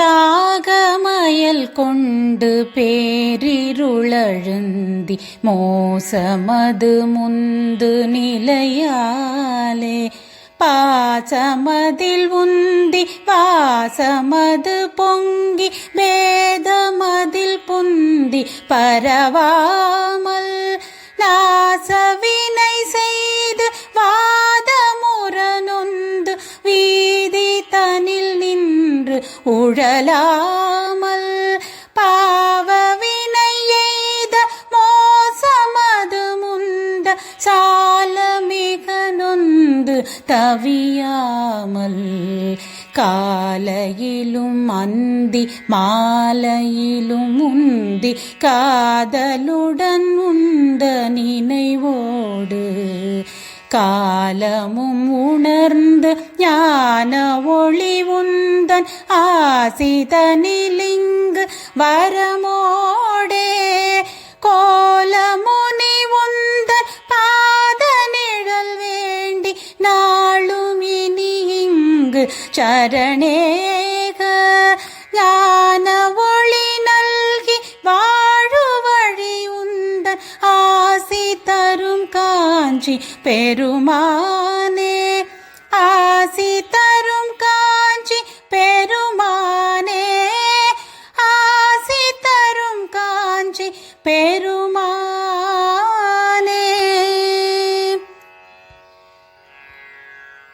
தாகமயல் கொண்டு பேரிருளழுந்தி மோசமது முந்து நிலையாலே. பாசமதில் உந்தி வாசமது பொங்கி வேதமதில் புந்தி பரவா என்று உழலாமல் பாவவினை எய்த மோசமது முந்த சால மிக நொந்து தவியாமல் காலையிலும் அந்தி மாலையிலும் உந்தி காதலுடன் உந்த நினைவோடு காலமும் உணர்ந்து ஞான ஒளி உந்தன் ஆசிதனிலிங்கு வரமோடே. கோலமுனி உந்தன் பாத நிழல் வேண்டி நாளும் இனி இங்கு சரணேக. ஞான ஒளி நல்கி வாழு வழி உந்தன் ஆசி தரும் காஞ்சி பெருமானே. ஆசி தரும் per uma